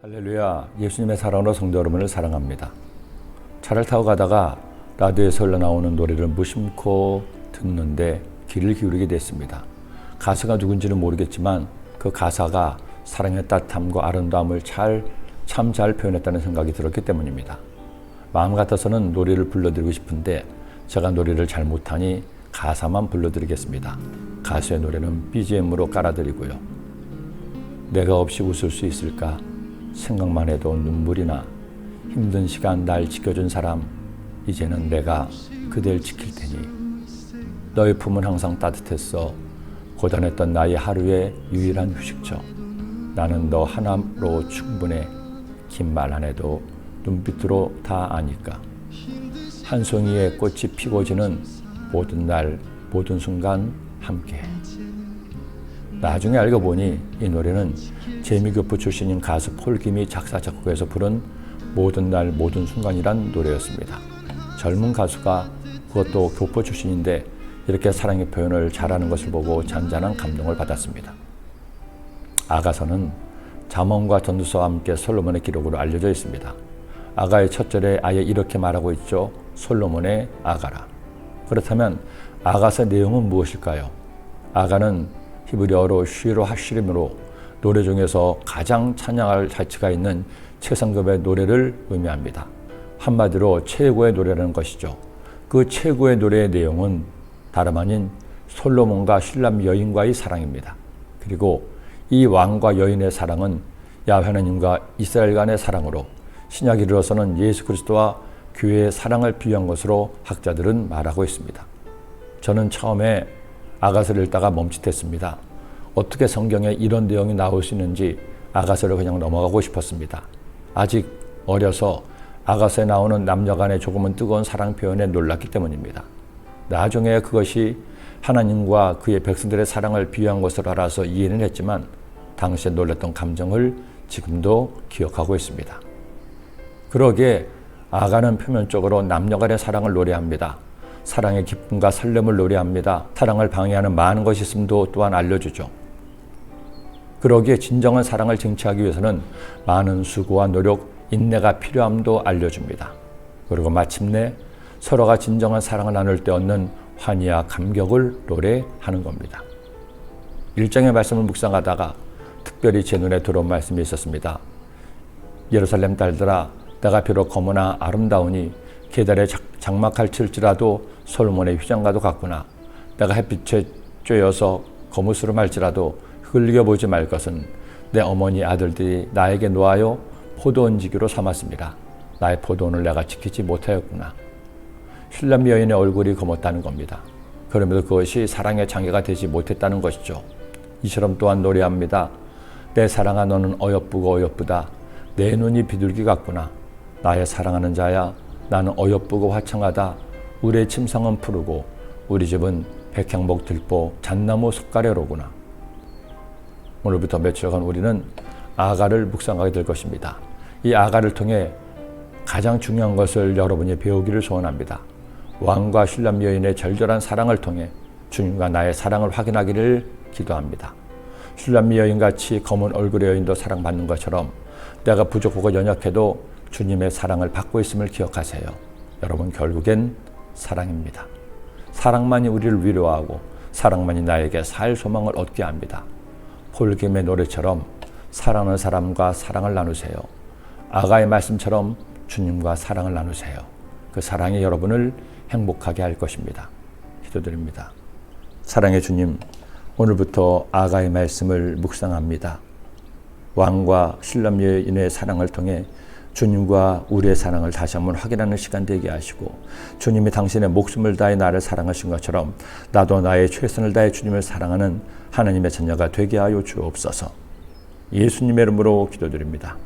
할렐루야. 예수님의 사랑으로 성도 여러분을 사랑합니다. 차를 타고 가다가 라디오에서 흘러나오는 노래를 무심코 듣는데 귀를 기울이게 됐습니다. 가사가 누군지는 모르겠지만 그 가사가 사랑의 따뜻함과 아름다움을 잘, 참 잘 표현했다는 생각이 들었기 때문입니다. 마음 같아서는 노래를 불러드리고 싶은데 제가 노래를 잘 못하니 가사만 불러드리겠습니다. 가수의 노래는 BGM으로 깔아드리고요. 내가 없이 웃을 수 있을까? 생각만 해도 눈물이 나. 힘든 시간 날 지켜준 사람, 이제는 내가 그댈 지킬 테니. 너의 품은 항상 따뜻했어. 고단했던 나의 하루의 유일한 휴식처. 나는 너 하나로 충분해. 긴 말 안 해도 눈빛으로 다 아니까. 한 송이의 꽃이 피고 지는 모든 날, 모든 순간 함께. 나중에 알고 보니 이 노래는 재미교포 출신인 가수 폴김이 작사 작곡해서 부른 모든 날 모든 순간이란 노래였습니다. 젊은 가수가 그것도 교포 출신인데 이렇게 사랑의 표현을 잘하는 것을 보고 잔잔한 감동을 받았습니다. 아가서는 잠언과 전두서와 함께 솔로몬의 기록으로 알려져 있습니다. 아가의 첫 절에 아예 이렇게 말하고 있죠. 솔로몬의 아가라. 그렇다면 아가서 내용은 무엇일까요? 아가는 히브리어로 쉬로 하시림으로 노래 중에서 가장 찬양할 가치가 있는 최상급의 노래를 의미합니다. 한마디로 최고의 노래라는 것이죠. 그 최고의 노래의 내용은 다름 아닌 솔로몬과 신람 여인과의 사랑입니다. 그리고 이 왕과 여인의 사랑은 야훼 하나님과 이스라엘 간의 사랑으로 신약이 이르러서는 예수 그리스도와 교회의 사랑을 비유한 것으로 학자들은 말하고 있습니다. 저는 처음에 아가서를 읽다가 멈칫했습니다. 어떻게 성경에 이런 내용이 나올 수 있는지 아가서를 그냥 넘어가고 싶었습니다. 아직 어려서 아가서에 나오는 남녀 간의 조금은 뜨거운 사랑 표현에 놀랐기 때문입니다. 나중에 그것이 하나님과 그의 백성들의 사랑을 비유한 것을 알아서 이해는 했지만 당시에 놀랐던 감정을 지금도 기억하고 있습니다. 그러기에 아가는 표면적으로 남녀 간의 사랑을 노래합니다. 사랑의 기쁨과 설렘을 노래합니다. 사랑을 방해하는 많은 것이 있음도 또한 알려주죠. 그러기에 진정한 사랑을 쟁취하기 위해서는 많은 수고와 노력, 인내가 필요함도 알려줍니다. 그리고 마침내 서로가 진정한 사랑을 나눌 때 얻는 환희와 감격을 노래하는 겁니다. 일장의 말씀을 묵상하다가 특별히 제 눈에 들어온 말씀이 있었습니다. 예루살렘 딸들아, 내가 비록 검으나 아름다우니 계달에 장막할 칠지라도 솔몬의 휘장과도 같구나. 내가 햇빛에 쬐어서 거무스름 할지라도 흘겨보지 말 것은 내 어머니 아들들이 나에게 놓아요 포도원지기로 삼았습니다. 나의 포도원을 내가 지키지 못하였구나. 신람 여인의 얼굴이 검었다는 겁니다. 그럼에도 그것이 사랑의 장애가 되지 못했다는 것이죠. 이처럼 또한 노래합니다. 내 사랑아 너는 어여쁘고 어여쁘다. 내 눈이 비둘기 같구나. 나의 사랑하는 자야 나는 어여쁘고 화창하다. 우리의 침상은 푸르고 우리 집은 백향목 들보 잣나무 숲가래로구나. 오늘부터 며칠간 우리는 아가를 묵상하게 될 것입니다. 이 아가를 통해 가장 중요한 것을 여러분이 배우기를 소원합니다. 왕과 신람 여인의 절절한 사랑을 통해 주님과 나의 사랑을 확인하기를 기도합니다. 신람 여인 같이 검은 얼굴의 여인도 사랑받는 것처럼 내가 부족하고 연약해도 주님의 사랑을 받고 있음을 기억하세요. 여러분 결국엔 사랑입니다. 사랑만이 우리를 위로하고 사랑만이 나에게 살 소망을 얻게 합니다. 폴김의 노래처럼 사랑하는 사람과 사랑을 나누세요. 아가의 말씀처럼 주님과 사랑을 나누세요. 그 사랑이 여러분을 행복하게 할 것입니다. 기도드립니다. 사랑의 주님, 오늘부터 아가의 말씀을 묵상합니다. 왕과 신람 여인의 사랑을 통해 주님과 우리의 사랑을 다시 한번 확인하는 시간 되게 하시고 주님이 당신의 목숨을 다해 나를 사랑하신 것처럼 나도 나의 최선을 다해 주님을 사랑하는 하나님의 자녀가 되게 하여 주옵소서. 예수님의 이름으로 기도드립니다.